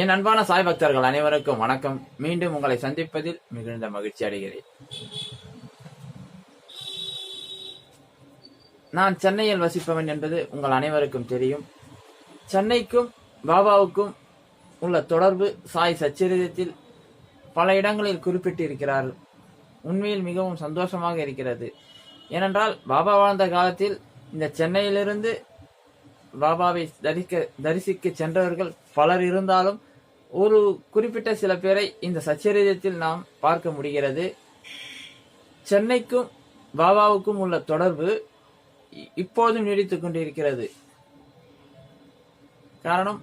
என் அன்பான சாய் பக்தர்கள் அனைவருக்கும் வணக்கம். மீண்டும் உங்களை சந்திப்பதில் மிகுந்த மகிழ்ச்சி அடைகிறேன். நான் சென்னையில் வசிப்பவன் என்பது உங்கள் அனைவருக்கும் தெரியும். சென்னைக்கும் பாபாவுக்கும் உள்ள தொடர்பு சாய் சச்சரிதத்தில் பல இடங்களில் குறிப்பிட்டிருக்கிறார். உண்மையில் மிகவும் சந்தோஷமாக இருக்கிறது. ஏனென்றால் பாபா வாழ்ந்த காலத்தில் இந்த சென்னையிலிருந்து பாபாவை தரிக்க தரிசிக்க சென்றவர்கள் பலர் இருந்தாலும் ஒரு குறிப்பிட்ட சில பேரை இந்த சச்சரிதத்தில் நாம் பார்க்க முடிகிறது. சென்னைக்கும் பாபாவுக்கும் உள்ள தொடர்பு இ- இப்போதும் நீடித்துக் கொண்டிருக்கிறது. காரணம்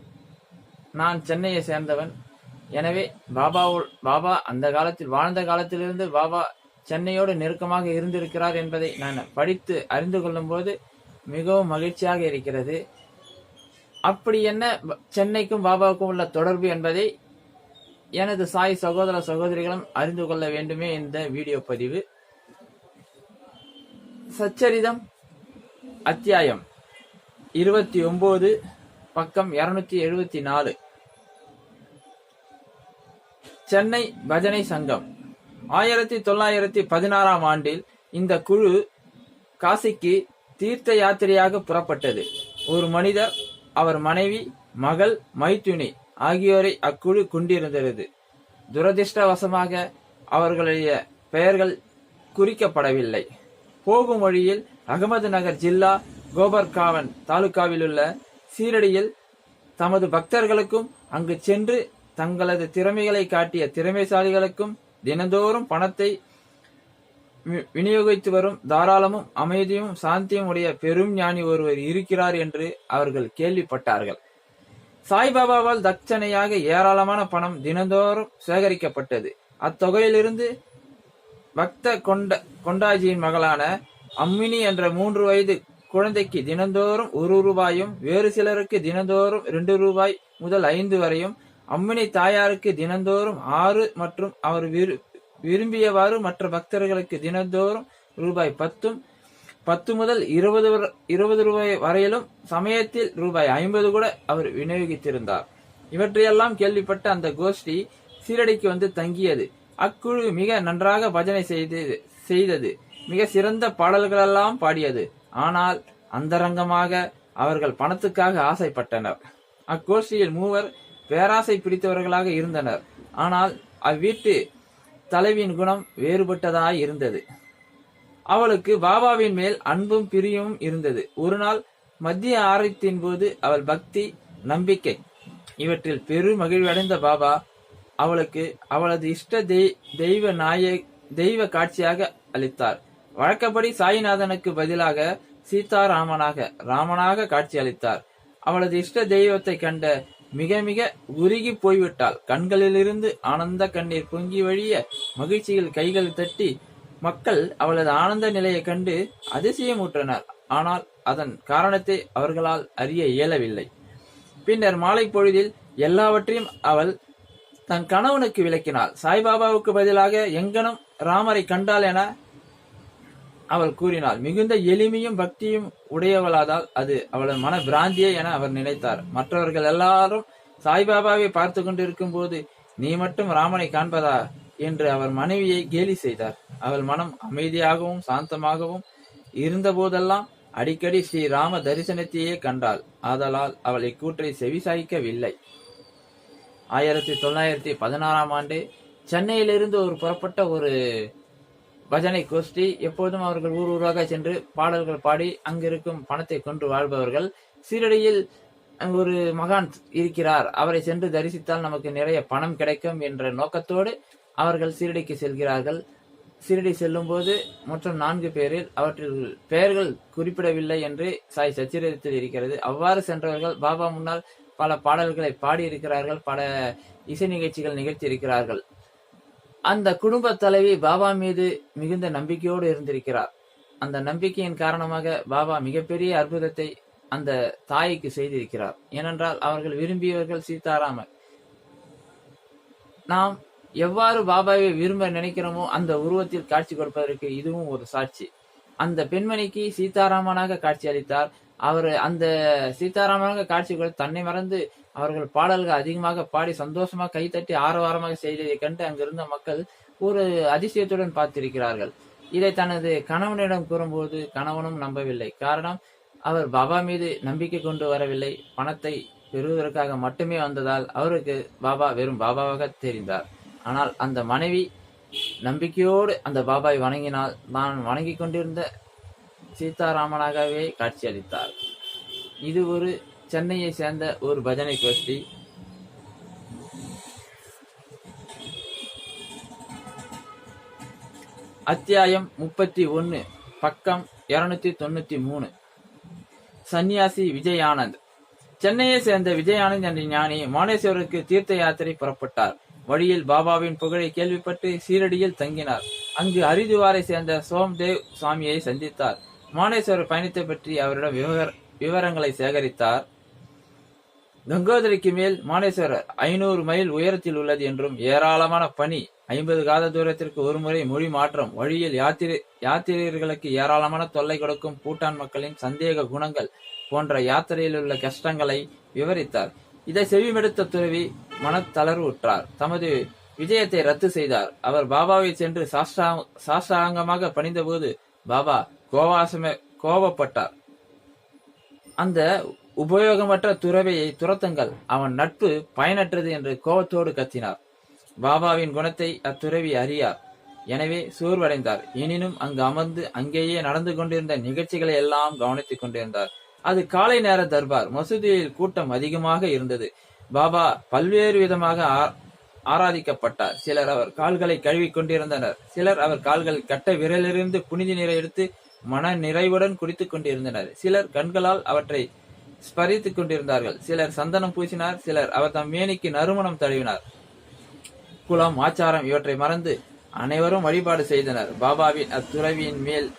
நான் சென்னையை சேர்ந்தவன். எனவே பாபா பாபா அந்த காலத்தில் வாழ்ந்த காலத்திலிருந்து பாபா சென்னையோடு நெருக்கமாக இருந்திருக்கிறார் என்பதை நான் படித்து அறிந்து கொள்ளும் போது மிகவும் மகிழ்ச்சியாக இருக்கிறது. அப்படி என்ன சென்னைக்கும் பாபாவுக்கும் உள்ள தொடர்பு என்பதை எனது சாய் சகோதர சகோதரிகளும் அறிந்து கொள்ள வேண்டுமே இந்த வீடியோ பதிவு. சச்சரிதம் அத்தியாயம் இருபத்தி ஒன்பது பக்கம் இருநூத்தி எழுபத்தி நாலு. சென்னை பஜனை சங்கம். ஆயிரத்தி தொள்ளாயிரத்தி பதினாறாம் ஆண்டில் இந்த குழு காசிக்கு தீர்த்த யாத்திரையாக புறப்பட்டது. ஒரு மனிதர் அவர் மனைவி மகள் மைத்துனி ஆகியோரை அக்குழு கொண்டிருந்தது. துரதிர்ஷ்டவசமாக அவர்களுடைய பெயர்கள் குறிக்கப்படவில்லை. போகும் வழியில் அகமது நகர் ஜில்லா கோபர்காவன் தாலுகாவில் உள்ள சீரடியில் தமது பக்தர்களுக்கும் அங்கு சென்று தங்களது திறமைகளை காட்டிய திறமைசாலிகளுக்கும் தினந்தோறும் பணத்தை விநியோகித்து வரும் தாராளமும் அமைதியும் சாந்தியும் உடைய பெரும் ஞானி ஒருவர் இருக்கிறார் என்று அவர்கள் கேள்விப்பட்டார்கள். சாய்பாபாவால் தட்சணையாக ஏராளமான பணம் தினந்தோறும் சேகரிக்கப்பட்டது. அத்தொகையிலிருந்து பக்த கொண்ட கொண்டாஜியின் மகளான அம்மினி என்ற மூன்று வயது குழந்தைக்கு தினந்தோறும் ஒரு ரூபாயும் வேறு சிலருக்கு தினந்தோறும் இரண்டு ரூபாய் முதல் ஐந்து வரையும் அம்மினி தாயாருக்கு தினந்தோறும் ஆறு மற்றும் அவர் விரு- விரும்பியவாறு மற்ற பக்தர்களுக்கு தினந்தோறும் ரூபாய் பத்தும் பத்து முதல் இருபது வர- இருபது ரூபாய் வரையிலும் சமயத்தில் ரூபாய் ஐம்பது கூட அவர் விநியோகித்திருந்தார். இவற்றையெல்லாம் கேள்விப்பட்ட அந்த கோஷ்டி சீரடிக்கு வந்து தங்கியது. அக்குழு மிக நன்றாக பஜனை செய்தது செய்தது. மிக சிறந்த பாடல்களெல்லாம் பாடியது. ஆனால் அந்தரங்கமாக அவர்கள் பணத்துக்காக ஆசைப்பட்டனர். அக்கோஷ்டியில் மூவர் பேராசை பிடித்தவர்களாக இருந்தனர். ஆனால் அவ்வீட்டு தலைவியின் குணம் வேறுபட்டதாய் இருந்தது. அவளுக்கு பாபாவின் மேல் அன்பும் பிரியமும் இருந்தது. ஒரு நாள் மத்திய ஆரத்தின் போது அவள் பக்தி நம்பிக்கை இவற்றில் பெரு மகிழ்வடைந்த பாபா அவளுக்கு அவளது இஷ்ட தெய்- தெய்வ நாய தெய்வ காட்சியாக அளித்தார். வழக்கப்படி சாய்நாதனுக்கு பதிலாக சீதாராமனாக ராமனாக காட்சி அளித்தார். அவளது இஷ்ட தெய்வத்தை கண்ட மிக மிக உருகி போய்விட்டாள். கண்களிலிருந்து ஆனந்த கண்ணீர் பொங்கி வழிய மகிழ்ச்சியில் கைகள் தட்டி மக்கள் அவளது ஆனந்த நிலையை கண்டு அதிசயமுற்றனர். ஆனால் அதன் காரணத்தை அவர்களால் அறிய இயலவில்லை. பின்னர் மாலை பொழுதில் எல்லாவற்றையும் அவள் தன் கணவனுக்கு விளக்கினாள். சாய்பாபாவுக்கு பதிலாக எங்கனும் ராமரை கண்டாள் என அவள் கூறினாள் மிகுந்த எளிமையும் பக்தியும் உடையவளாதால் அது அவளது மன பிராந்தியே என அவர் நினைத்தார். மற்றவர்கள் எல்லாரும் சாய்பாபாவை பார்த்து கொண்டிருக்கும் போது நீ மட்டும் ராமனை காண்பதா? என்று அவர் மனைவியை கேலி செய்தார். அவள் மனம் அமைதியாகவும் சாந்தமாகவும் இருந்த போதெல்லாம் அடிக்கடி ஸ்ரீ ராம தரிசனத்தையே கண்டாள். ஆதலால் அவள் இக்கூற்றை செவிசாய்க்கவில்லை. ஆயிரத்தி தொள்ளாயிரத்தி பதினாறாம் ஆண்டு சென்னையிலிருந்து ஒரு புறப்பட்ட ஒரு பஜனை கோஷ்டி எப்போதும் அவர்கள் ஊர் ஊராக சென்று பாடல்கள் பாடி அங்கிருக்கும் பணத்தை கொண்டு வாழ்பவர்கள். சீரடியில் ஒரு மகான் இருக்கிறார். அவரை சென்று தரிசித்தால் நமக்கு நிறைய பணம் கிடைக்கும் என்ற நோக்கத்தோடு அவர்கள் சீரடிக்கு செல்கிறார்கள். சீரடி செல்லும்போது மொத்தம் நான்கு பேரில் அவற்றில் பெயர்கள் குறிப்பிடவில்லை என்று சாய் சச்சிரத்தில் இருக்கிறது. அவ்வாறு சென்றவர்கள் பாபா முன்னால் பல பாடல்களை பாடியிருக்கிறார்கள். பல இசை நிகழ்ச்சிகள் நிகழ்த்தியிருக்கிறார்கள். அந்த குடும்ப தலைவி பாபா மீது மிகுந்த நம்பிக்கையோடு இருந்திருக்கிறார். அந்த நம்பிக்கையின் காரணமாக பாபா மிகப்பெரிய அற்புதத்தை அந்த தாய்க்கு செய்திருக்கிறார். ஏனென்றால் அவர்கள் விரும்பியவர்கள் சீதாராமர் நாம் எவ்வாறு பாபாவை விரும்ப நினைக்கிறோமோ அந்த உருவத்தில் காட்சி கொடுப்பதற்கு இதுவும் ஒரு சாட்சி. அந்த பெண்மணிக்கு சீதாராமனாக காட்சி அளித்தார். அவர் அந்த சீதாராமனாக காட்சி கொடுத்து தன்னை மறந்து அவர்கள் பாடல்கள் அதிகமாக பாடி சந்தோஷமாக கைத்தட்டி ஆரவாரமாக செய்ததை கண்டு அங்கிருந்த மக்கள் ஒரு அதிசயத்துடன் பார்த்திருக்கிறார்கள். இதை தனது கணவனிடம் கூறும்போது கணவனும் நம்பவில்லை. காரணம் அவர் பாபா மீது நம்பிக்கை கொண்டு வரவில்லை. பணத்தை பெறுவதற்காக மட்டுமே வந்ததால் அவருக்கு பாபா வெறும் பாபாவாக தெரிந்தார். ஆனால் அந்த மனைவி நம்பிக்கையோடு அந்த பாபாவை வணங்கினால் நான் வணங்கி கொண்டிருந்த சீதாராமனாகவே காட்சியளித்தார். இது ஒரு சென்னையை சேர்ந்த ஒரு பஜனை கோஷ்டி. அத்தியாயம் முப்பத்தி ஒன்னு பக்கம் இருநூத்தி தொண்ணூத்தி மூணு. சன்னியாசி விஜய் ஆனந்த் சென்னையை சேர்ந்த விஜய் ஆனந்த் என்ற ஞானி மானேஸ்வருக்கு தீர்த்த யாத்திரை புறப்பட்டார். வழியில் பாபாவின் புகழை கேள்விப்பட்டு சீரடியில் தங்கினார். அங்கு ஹரிதுவாரை சேர்ந்த சோம்தேவ் சுவாமியை சந்தித்தார். மானேஸ்வரர் பயணத்தை பற்றி அவரிடம் விவர- விவரங்களை சேகரித்தார். கங்கோதரிக்கு மேல் மானேஸ்வரர் ஐநூறு மைல் உயரத்தில் உள்ளது என்றும் ஏராளமான பனி ஐம்பது காத தூரத்திற்கு ஒருமுறை மொழி மாற்றம் வழியில் யாத்திரை யாத்திரியர்களுக்கு ஏராளமான தொல்லை கொடுக்கும் பூட்டான் மக்களின் சந்தேக குணங்கள் போன்ற யாத்திரையில் உள்ள கஷ்டங்களை விவரித்தார். இதை செவிமெடுத்த துறவி மனத்தளர்வுற்றார் தமது விஜயத்தை ரத்து செய்தார். அவர் பாபாவை சென்று சாஷ்டா சாஷ்டாங்கமாக பணிந்தபோது பாபா கோவாசமே கோபப்பட்டார் அந்த உபயோகமற்ற துறவையை துரத்துங்கள். அவன் நட்பு பயனற்றது என்று கோபத்தோடு கத்தினார். பாபாவின் குணத்தை அத்துறவி அறியார். எனவே சோர்வடைந்தார். எனினும் அங்கு அமர்ந்து அங்கேயே நடந்து கொண்டிருந்த நிகழ்ச்சிகளை எல்லாம் கவனித்துக் கொண்டிருந்தார். அது காலை நேர தர்பார். மசூதியில் கூட்டம் அதிகமாக இருந்தது. பாபா பல்வேறு விதமாக ஆ- ஆராதிக்கப்பட்டார். சிலர் அவர் கால்களை கழுவிக் கொண்டிருந்தனர். சிலர் அவர் கால்கள் கட்ட விரலிலிருந்து புனித நீரை எடுத்து மன நிறைவுடன் குடித்துக் கொண்டிருந்தனர். சிலர் கண்களால் அவற்றை ஸ்பரித்துக் கொண்டிருந்தார்கள். சிலர் சந்தனம் பூசினார் சிலர் அவர் தம் மேனிக்கு நறுமணம் தழுவினார். குலம் ஆச்சாரம் இவற்றை மறந்து அனைவரும் வழிபாடு செய்தனர். பாபாவின் அத்துறவியின் மேல்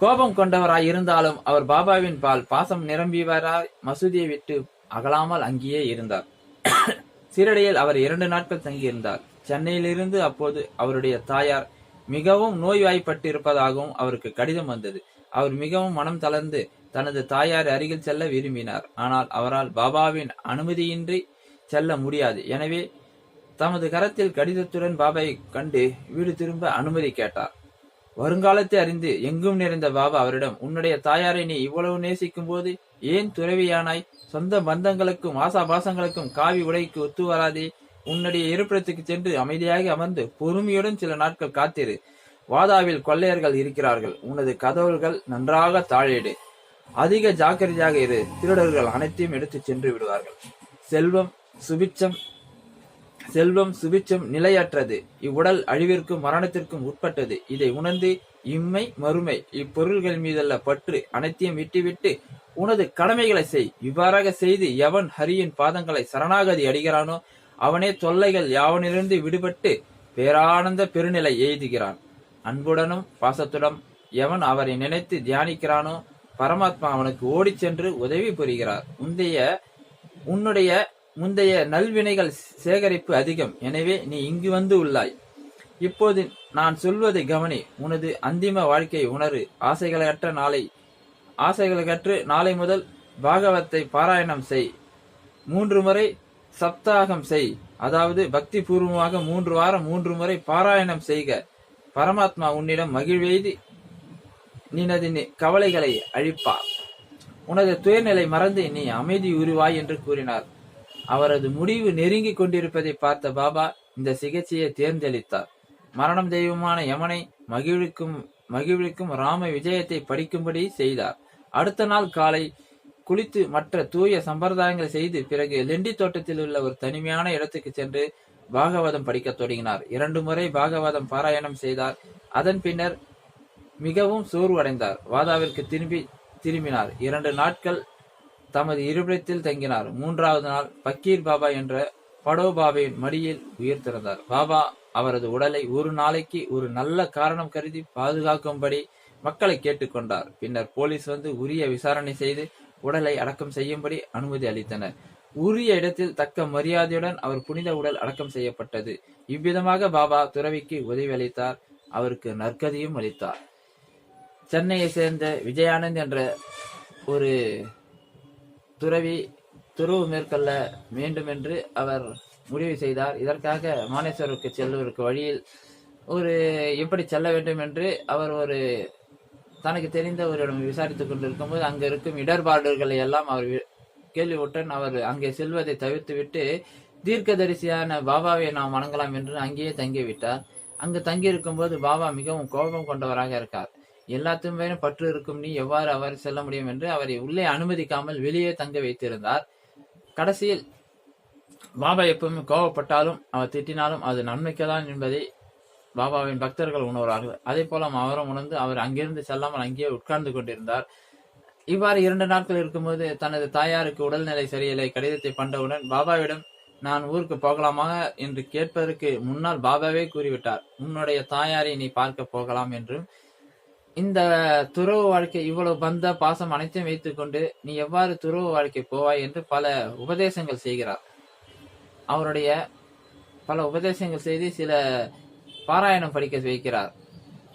கோபம் கொண்டவராய் இருந்தாலும் அவர் பாபாவின் பால் பாசம் நிரம்பியவராய் மசூதியை விட்டு அகலாமல் அங்கேயே இருந்தார். சீரடியில் அவர் இரண்டு நாட்கள் தங்கியிருந்தார். சென்னையிலிருந்து அப்போது அவருடைய தாயார் மிகவும் நோய்வாய்ப்பட்டிருப்பதாகவும் அவருக்கு கடிதம் வந்தது. அவர் மிகவும் மனம் தளர்ந்து தனது தாயார் அருகில் செல்ல விரும்பினார். ஆனால் அவரால் பாபாவின் அனுமதியின்றி செல்ல முடியாது. எனவே தமது கரத்தில் கடிதத்துடன் பாபாவை கண்டு வீடு திரும்ப அனுமதி கேட்டார். வருங்காலத்தை அறிந்து எங்கும் நிறைந்த பாபா அவரிடம் உன்னுடைய தாயாரை நீ இவ்வளவு நேசிக்கும் போது ஏன் துறவியானாய்? சொந்த பந்தங்களுக்கும் ஆசாபாசங்களுக்கும் காவி உடைக்கு ஒத்து வராதே. உன்னுடைய இருப்பிடத்துக்கு சென்று அமைதியாக அமர்ந்து பொறுமையுடன் சில நாட்கள் காத்திரு. வாதாவில் கொள்ளையர்கள் இருக்கிறார்கள். உனது கதவுகள் நன்றாக தாழிடு. அதிக ஜாக்கிரதையாக இரு. திருடர்கள் அனைத்தையும் எடுத்து சென்று விடுவார்கள். செல்வம் சுபிச்சம் செல்வம் சுபிச்சம் நிலையற்றது. இவ்வுடல் அழிவிற்கும் மரணத்திற்கும் உட்பட்டது. இதை உணர்ந்து இம்மை மறுமை இப்பொருள்கள் மீதல்ல பற்று அனைத்தையும் விட்டுவிட்டு உனது கடமைகளை செய். இவ்வாறாக செய்து எவன் ஹரியின் பாதங்களை சரணாகதி அடைகிறானோ அவனே தொல்லைகள் யாவனிலிருந்து விடுபட்டு பேரானந்த பெருநிலை எய்துகிறான். அன்புடனும் பாசத்துடன் எவன் அவரை நினைத்து தியானிக்கிறானோ பரமாத்மா அவனுக்கு ஓடிச் சென்று உதவி புரிகிறார். முந்தைய உன்னுடைய முந்தைய நல்வினைகள் சேகரிப்பு அதிகம். எனவே நீ இங்கு வந்து உள்ளாய். இப்போது நான் சொல்வதை கவனி. உனது அந்திம வாழ்க்கையை உணரு. ஆசைகளற்ற நாளை ஆசைகளற்று நாளை முதல் பாகவத்தை பாராயணம் செய். மூன்று முறை சப்தாகம் செய். அதாவது பக்தி பூர்வமாக மூன்று வாரம் மூன்று முறை பாராயணம் செய்க. பரமாத்மா உன்னிடம் மகிழ்வெய்தி நினது கவலைகளை அழிப்பார். உனது துயர்நிலை மறந்து நீ அமைதி உருவாய் என்று கூறினார். அவரது முடிவு நெருங்கிக் கொண்டிருப்பதை பார்த்த பாபா இந்த சிகிச்சையை தேர்ந்தளித்தார் மரணம் தெய்வமான யமனை மகிழ்விக்கும் மகிழ்விக்கும் ராம விஜயத்தை படிக்கும்படி செய்தார். அடுத்த நாள் காலை குளித்து மற்ற தூய சம்பிரதாயங்களை செய்து பிறகு லெண்டி தோட்டத்தில் உள்ள ஒரு தனிமையான இடத்துக்கு சென்று பாகவதம் படிக்க தொடங்கினார். இரண்டு முறை பாகவதம் பாராயணம் செய்தார். அதன் பின்னர் மிகவும் சோர்வடைந்தார். வாதாவிற்கு திரும்பி திரும்பினார். இரண்டு நாட்கள் தமது இருப்பிடத்தில் தங்கினார். மூன்றாவது நாள் பக்கீர் பாபா என்ற படோபாபாவின் மடியில் உயிர் திறந்தார் பாபா அவரது உடலை ஒரு நாளைக்கு ஒரு நல்ல காரணம் கருதி பாதுகாக்கும்படி மக்களை கேட்டுக்கொண்டார். பின்னர் போலீஸ் வந்து உரிய விசாரணை செய்து உடலை அடக்கம் செய்யும்படி அனுமதி அளித்தனர். உரிய இடத்தில் தக்க மரியாதையுடன் அவர் புனித உடல் அடக்கம் செய்யப்பட்டது. இவ்விதமாக பாபா துறவிக்கு உதவி அளித்தார். அவருக்கு நற்கதியும் அளித்தார். சென்னையை சேர்ந்த விஜயானந்த் என்ற ஒரு துறவி துறவு மேற்கொள்ள வேண்டும் என்று அவர் முடிவு செய்தார். இதற்காக மானேஸ்வருக்கு செல்வதற்கு வழியில் ஒரு எப்படி செல்ல வேண்டும் என்று அவர் ஒரு தனக்கு தெரிந்த ஒருவரிடம் விசாரித்துக் கொண்டிருக்கும்போது அங்கு இருக்கும் இடர்பாடுகளை எல்லாம் அவர் வி- அவர் அங்கே செல்வதை தவிர்த்துவிட்டு தீர்க்கதரிசியான பாபாவை நாம் வணங்கலாம் என்று அங்கேயே தங்கிவிட்டார். அங்கு தங்கியிருக்கும் போது பாபா மிகவும் கோபம் கொண்டவராக இருக்கார். எல்லாத்துமே பற்று இருக்கும். நீ எவ்வாறு அவர் செல்ல முடியும் என்று அவரை உள்ளே அனுமதிக்காமல் வெளியே தங்க வைத்திருந்தார். கடைசியில் பாபா எப்பவுமே கோபப்பட்டாலும் அவர் திட்டினாலும் அது நன்மைக்குதான் என்பதை பாபாவின் பக்தர்கள் உணர்வார்கள். அதே போல அவரும் உணர்ந்து அவர் அங்கிருந்து செல்லாமல் அங்கேயே உட்கார்ந்து கொண்டிருந்தார். இவ்வாறு இரண்டு நாட்கள் இருக்கும்போது தனது தாயாருக்கு உடல்நிலை சரியில்லை. கடிதத்தை பண்டவுடன் பாபாவிடம் நான் ஊருக்கு போகலாமா? என்று கேட்பதற்கு முன்னால் பாபாவே கூறிவிட்டார். உன்னுடைய தாயாரை நீ பார்க்க போகலாம் என்றும் இந்த துறவு வாழ்க்கை இவ்வளவு பந்த பாசம் அனைத்தையும் வைத்துக்கொண்டு நீ எவ்வாறு துறவு வாழ்க்கை போவாய் என்று பல உபதேசங்கள் செய்கிறார். அவருடைய பல உபதேசங்கள் செய்து சில பாராயணம் படிக்க வைக்கிறார்.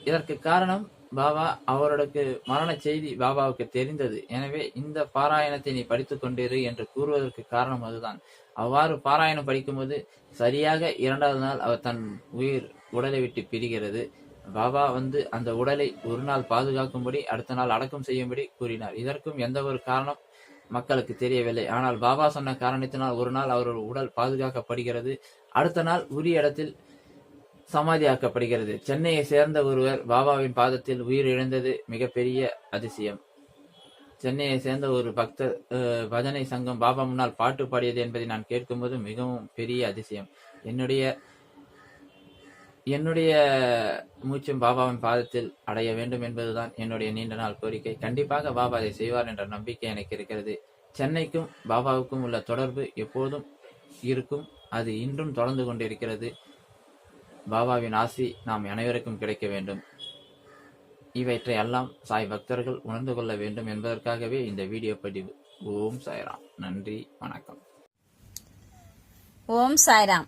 இதற்கு காரணம் பாபா அவருக்கு மரண செய்தி பாபாவுக்கு தெரிந்தது. எனவே இந்த பாராயணத்தை நீ படித்துக் கொண்டிரு என்று கூறுவதற்கு காரணம் அதுதான். அவ்வாறு பாராயணம் படிக்கும்போது சரியாக இரண்டாவது நாள் அவர் தன் உயிர் உடலை விட்டு பிரிகிறது. பாபா வந்து அந்த உடலை ஒரு நாள் பாதுகாக்கும்படி அடுத்த நாள் அடக்கம் செய்யும்படி கூறினார். இதற்கும் எந்த ஒரு காரணம் மக்களுக்கு தெரியவில்லை. ஆனால் பாபா சொன்ன காரணத்தினால் ஒரு நாள் அவரோட உடல் பாதுகாக்கப்படுகிறது. அடுத்த நாள் உரிய இடத்தில் சமாதியாக்கப்படுகிறது. சென்னையை சேர்ந்த ஒருவர் பாபாவின் பாதத்தில் உயிரிழந்தது மிகப்பெரிய அதிசயம். சென்னையை சேர்ந்த ஒரு பக்தர் அஹ், பஜனை சங்கம் பாபா முன்னால் பாட்டு பாடியது என்பதை நான் கேட்கும்போது மிகவும் பெரிய அதிசயம். என்னுடைய என்னுடைய மூச்சும் பாபாவின் பாதத்தில் அடைய வேண்டும் என்பதுதான் என்னுடைய நீண்ட நாள் கோரிக்கை. கண்டிப்பாக பாபா அதை செய்வார் என்ற நம்பிக்கை எனக்கு இருக்கிறது. சென்னைக்கும் பாபாவுக்கும் உள்ள தொடர்பு எப்போதும் இருக்கும். அது இன்றும் தொடர்ந்து கொண்டிருக்கிறது. பாபாவின் ஆசி நாம் அனைவருக்கும் கிடைக்க வேண்டும். இவற்றை எல்லாம் சாய் பக்தர்கள் உணர்ந்து கொள்ள வேண்டும் என்பதற்காகவே இந்த வீடியோ பதிவு. ஓம் சாய்ராம். நன்றி. வணக்கம். ஓம் சாய்ராம்.